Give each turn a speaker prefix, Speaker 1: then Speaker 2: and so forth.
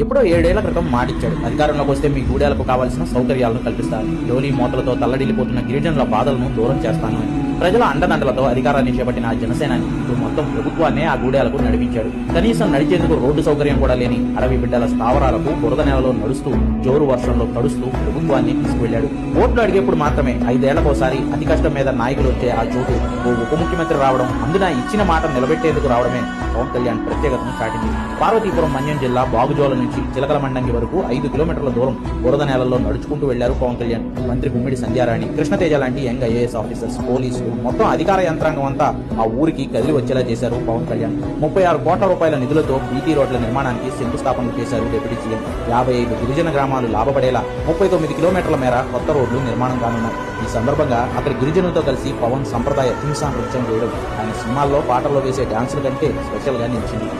Speaker 1: ఎప్పుడో ఏడేళ్ళ క్రితం మాటిచ్చాడు. అధికారంలోకి వస్తే మీ గూడేలకు కావాల్సిన సౌకర్యాలను కల్పిస్తాను. లోలి మూతలతో తల్లడిల్లిపోతున్న గిరిజనుల బాధలను దూరం చేస్తాను ప్రజల అండదండలతో అధికారాన్ని చేపట్టిన ఆ జనసేనాని ఇప్పుడు మొత్తం ప్రభుత్వాన్నే ఆ గూడాలకు నడిపించాడు. కనీసం నడిచేందుకు రోడ్డు సౌకర్యం కూడా లేని అడవి బిడ్డల స్థావరాలకు బురద నెలలో నడుస్తూ జోరు వర్షంలో తడుస్తూ ప్రభుత్వాన్ని తీసుకువెళ్ళాడు ఓట్లు అడిగేప్పుడు మాత్రమే ఐదేళ్ళకోసారి అతి కష్టం మీద నాయకులు వచ్చే ఆ చోటు ఓ ఉప ముఖ్యమంత్రి రావడం అందున ఇచ్చిన మాట నిలబెట్టేందుకు రావడమే పవన్ కళ్యాణ్ ప్రత్యేకతను చాటింది. పార్వతీపురం మన్యం జిల్లా బాగుజోల నుంచి చిలకల మండంగి వరకు ఐదు కిలోమీటర్ల దూరం బురద నేలల్లో నడుచుకుంటూ వెళ్ళారు పవన్ కళ్యాణ్. మంత్రి గుమ్మిడి సంధ్యారాణి కృష్ణతేజ లాంటి యంగ్ ఐఏఎస్ ఆఫీసర్స్ పోలీసు మొత్తం అధికార యంత్రాంగం అంతా ఆ ఊరికి కదిలి వచ్చేలా చేశారు పవన్ కళ్యాణ్. ముప్పై ఆరు కోట్ల రూపాయల నిధులతో బీటీ రోడ్ల నిర్మాణానికి శంకుస్థాపన చేశారు డిప్యూటీ సీఎం. యాభై ఐదు గిరిజన గ్రామాలు లాభపడేలా ముప్పై తొమ్మిది కిలోమీటర్ల మేర కొత్త రోడ్లు నిర్మాణం కానున్నాయి. ఈ సందర్భంగా అక్కడి గిరిజనులతో కలిసి పవన్ సంప్రదాయ హింసా నృత్యం చేయడం ఆయన సినిమాల్లో పాటల్లో వేసే డాన్సుల కంటే స్పెషల్గా నిలిచింది.